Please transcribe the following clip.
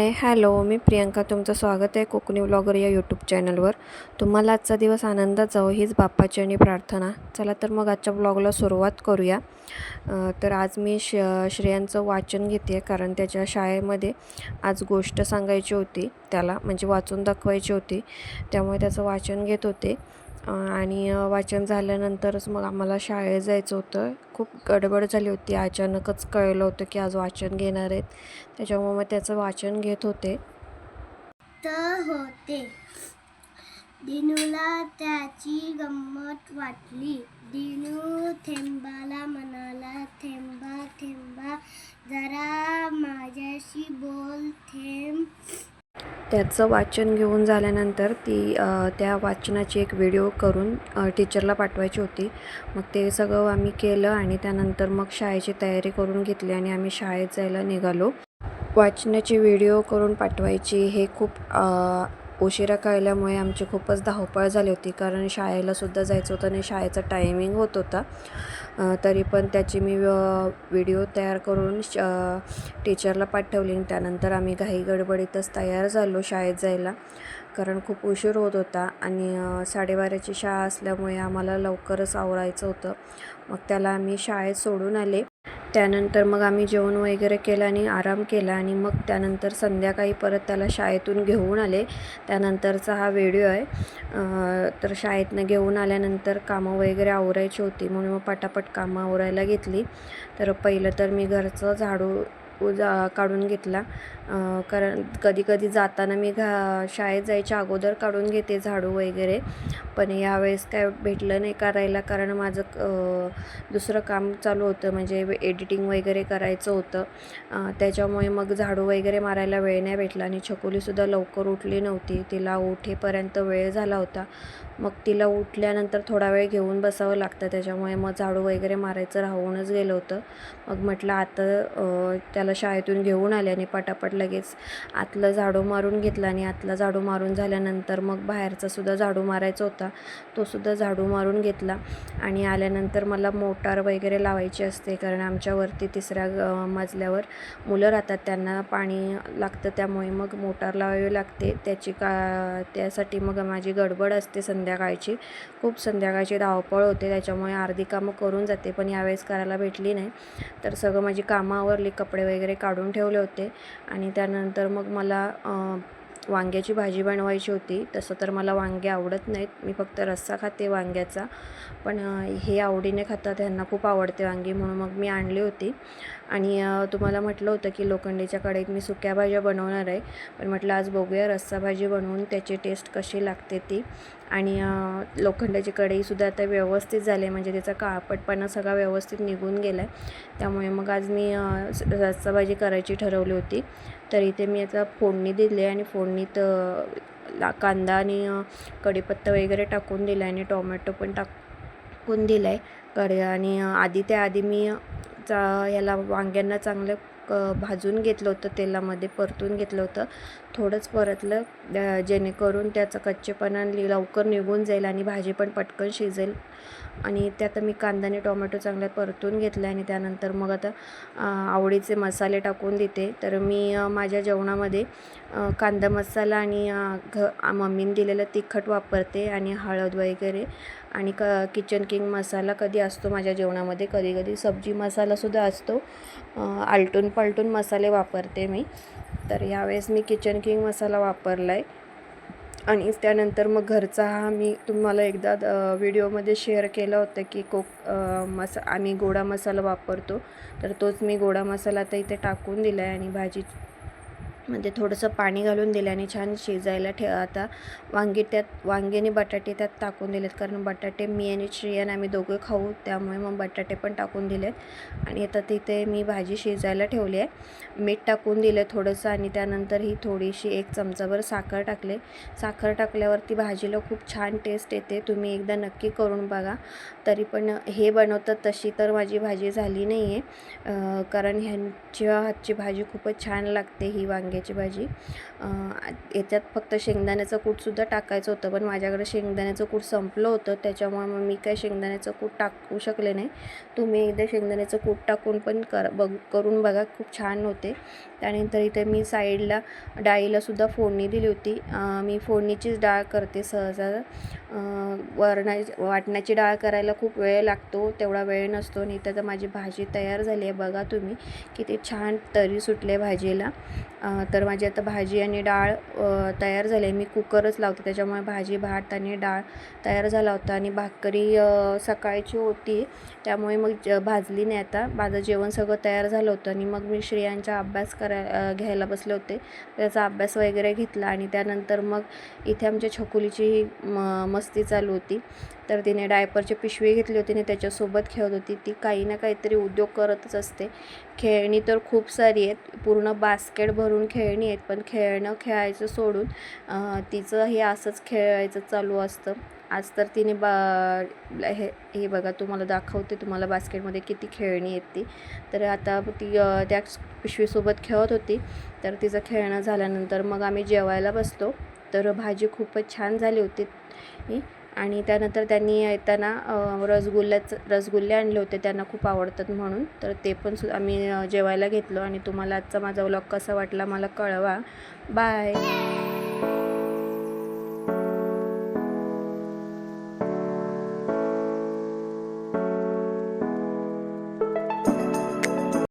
Hi hello मी प्रियंका. तुमचं स्वागत आहे कोकणी ब्लॉगर या यूट्यूब चॅनलवर. तुम्हाला आजचा दिवस आनंदात जावं हो, हीच बाप्पाची आणि प्रार्थना. चला तर मग आजच्या ब्लॉगला सुरुवात करूया. तर आज मी श श्रेयांचं वाचन घेते कारण त्याच्या शाळेमध्ये आज गोष्ट सांगायची होती. त्याला म्हणजे वाचून दाखवायची होती. त्यामुळे त्याचं वाचन घेत होते. आणि वाचन झाल्यानंतरच मग आम्हाला शाळेत जायचं होतं. खूप गडबड झाली होती. अचानकच कळलं होतं की आज वाचन घेणार आहेत. त्याच्यामुळे मग त्याचं वाचन घेत होते. तर होते. दिनूला त्याची गंमत वाटली. दिनू थेंबाला म्हणाला थेंबा थेंबा जरा माझ्याशी बोल थेंब. त्याचं वाचन घेऊन झाल्यानंतर ती त्या वाचनाची एक व्हिडिओ करून टीचरला पाठवायची होती. मग ते सगळं आम्ही केलं आणि त्यानंतर मग शाळेची तयारी करून घेतली आणि आम्ही शाळेत जायला निघालो. वाचनाची व्हिडिओ करून पाठवायची हे खूप उशिरा कळल्यामुळे आमची खूपच धावपळ झाली होती. कारण शाळेलासुद्धा जायचं होतं आणि शाळेचा टायमिंग होत होता. तरी पण त्याची मी व्हिडिओ तयार करून श टीचरला पाठवली आणि त्यानंतर आम्ही घाई गडबडीतच तयार झालो शाळेत जायला. कारण खूप उशीर होत होता आणि साडेबाराची शाळा असल्यामुळे आम्हाला लवकरच आवरायचं होतं. मग त्याला आम्ही शाळेत सोडून आले. त्यानंतर मग आम्ही जेवण वगैरे केलं आणि आराम केला आणि मग त्यानंतर संध्याकाळी परत त्याला शाळेतून घेऊन आले. त्यानंतरचा हा व्हिडिओ आहे. तर शाळेतनं घेऊन आल्यानंतर कामं वगैरे आवरायची होती म्हणून मग पटापट कामं आवरायला घेतली. तर पहिलं तर मी घरचं झाडू जा काढून घेतला. कारण कधी कधी जाताना मी घा शाळेत जायच्या अगोदर काढून घेते झाडू वगैरे. पण यावेळेस काय भेटलं नाही करायला कारण माझं दुसरं काम चालू होतं. म्हणजे एडिटिंग वगैरे करायचं होतं. त्याच्यामुळे मग झाडू वगैरे मारायला वेळ नाही भेटला आणि छकुलीसुद्धा लवकर उठली नव्हती. तिला उठेपर्यंत वेळ झाला होता. मग तिला उठल्यानंतर थोडा वेळ घेऊन बसावं लागतं. त्याच्यामुळे मग झाडू वगैरे मारायचं राहूनच गेलं होतं. मग म्हटलं आता त्याला शाळेतून घेऊन आले आणि पटापट लगेच आतलं झाडू मारून घेतला आणि आतला झाडू मारून झाल्यानंतर मग बाहेरचासुद्धा झाडू मारायचा होता. तो सुद्धा झाडू मारून घेतला आणि आल्यानंतर मला मोटार वगैरे लावायची असते कारण आमच्यावरती तिसऱ्या ग- मजल्यावर मुलं राहतात. त्यांना पाणी लागतं त्यामुळे मग मोटार लावावी लागते. त्याची का त्यासाठी मग माझी गडबड असते संध्या संध्याकाळची. खूप संध्याकाळची धावपळ होते त्याच्यामुळे अर्धी कामं करून जाते पण यावेळेस करायला भेटली नाही. तर सगळं माझी कामं आवरली कपडे वगैरे काढून ठेवले होते आणि त्यानंतर मग मला वांग्याची भाजी बनवायची होती. तसं तर मला वांगे आवडत नाहीत. मी फक्त रस्सा खाते वांग्याचा. पण हे आवडीने खातात. ह्यांना खूप आवडते वांगी म्हणून मग मी आणली होती. आणि तुम्हाला म्हटलं होतं की लोखंडीच्या कढईत मी सुक्या भाज्या बनवणार आहे. पण म्हटलं आज बघूया रस्सा भाजी बनवून त्याची टेस्ट कशी लागते ती. आणि लोखंडाची कढईसुद्धा आता व्यवस्थित झाली आहे म्हणजे त्याचा काळपटपणा सगळा व्यवस्थित निघून गेला आहे त्यामुळे मग आज मी रस्सा भाजी करायची ठरवली होती. तर इथे मी आता फोडणी दिली आणि फोडणीत ला कांदा आणि कढीपत्ता वगैरे टाकून दिला आणि टोमॅटो पण टाकून दिला आहे कढी आणि आधी त्याआधी मी चा ह्याला वांग्यांना चांगलं भाजून घेतलं होतं तेलामध्ये परतून घेतलं होतं. थोडंच परतलं जेणेकरून त्याचा कच्चेपणा लवकर निघून जाईल आणि भाजी पण पटकन शिजेल. आणि त्यात मी कांदा आणि टोमॅटो चांगल्यात परतून घेतलं आणि त्यानंतर मग आता आवडीचे मसाले टाकून देते. तर मी माझ्या जेवणामध्ये कांदा मसाला आणि घ मम्मीने दिलेलं तिखट वापरते आणि हळद वगैरे आणि क किचन किंग मसाला कधी असतो माझ्या जेवणामध्ये? कधी कधी सब्जी मसालासुद्धा असतो. आलटून पालटून मसाले वापरते मी. तर ह्यावेळेस मी किचन किंग मसाला वापरला आहे आणि त्यानंतर मग घरचा हा मी तुम्हाला एकदा व्हिडिओमध्ये शेअर केला होता की कोक मसा आम्ही गोडा मसाला वापरतो. तर तोच मी गोडा मसाला आता इथे टाकून दिला आहे आणि भाजी म्हणजे थोडंसं पाणी घालून दिलं आणि छान शिजायला ठे आता वांगी त्यात वांगे आणि बटाटे त्यात टाकून दिलेत. कारण बटाटे मी आणि श्रियान आम्ही दोघं खाऊ त्यामुळे मग बटाटे पण टाकून दिलेत. आणि आता तिथे मी भाजी शिजायला ठेवली आहे. मीठ टाकून दिलं थोडंसं आणि त्यानंतर ही थोडीशी एक चमचाभर साखर टाकले. साखर टाकल्यावरती भाजीला खूप छान टेस्ट येते. तुम्ही एकदा नक्की करून बघा. तरी पण हे बनवतात तशी तर माझी भाजी झाली नाही आहे कारण ह्यांच्या हातची भाजी खूपच छान लागते ही वांगे वांग्याची भाजी. याच्यात फक्त शेंगदाण्याचं कूटसुद्धा टाकायचं होतं पण माझ्याकडे शेंगदाण्याचं कूट संपलं होतं त्याच्यामुळे मग मी काय शेंगदाण्याचं कूट टाकू शकले नाही. तुम्ही एकदा शेंगदाण्याचं कूट टाकून पण कर बघ करून बघा खूप छान होते. त्यानंतर इथे मी साईडला डाळीलासुद्धा फोडणी दिली होती. मी फोडणीचीच डाळ करते सहसा. वरणा वाटण्याची डाळ करायला खूप वेळ लागतो तेवढा वेळ नसतो आणि इथं तर माझी भाजी तयार झाली आहे. बघा तुम्ही किती छान तरी सुटले भाजीला. तर माझी आता भाजी आणि डाळ तयार झाली आहे. मी कुकरच लावते त्याच्यामुळे भाजी भात आणि डाळ तयार झाला होता. आणि भाकरी सकाळची होती. त्यामुळे मग ज भाजली नाही आता. माझं जेवण सगळं तयार झालं होतं आणि मग मी श्रियांचा अभ्यास कराय घ्यायला बसले होते. त्याचा अभ्यास वगैरे घेतला आणि त्यानंतर मग इथे आमच्या छकुलीची म मस्ती चालू होती. तर तिने डायपरची पिशवी घेतली होती आणि त्याच्यासोबत खेळत होती. ती काही ना काहीतरी उद्योग करतच असते. खेळणी तर खूप सारी आहेत. पूर्ण बास्केट भरून खेळणी आहेत पण खेळणं खेळायचं सोडून तिचं हे असंच खेळायचं चालू असतं. आज तर तिने बा हे हे बघा तुम्हाला दाखवते तुम्हाला बास्केटमध्ये किती खेळणी आहेत ती. तर आता ती त्या पिशवीसोबत खेळत होती. तर तिचं खेळणं झाल्यानंतर मग आम्ही जेवायला बसलो. तर भाजी खूपच छान झाली होती. आणि त्यानंतर त्यांनी येताना रसगुल्ल्याच रसगुल्ल्याचं रसगुल्ले आणले होते त्यांना खूप आवडतात म्हणून. तर ते पण सु आम्ही जेवायला घेतलो आणि तुम्हाला आजचा माझा व्लॉग कसा वाटला मला कळवा. बाय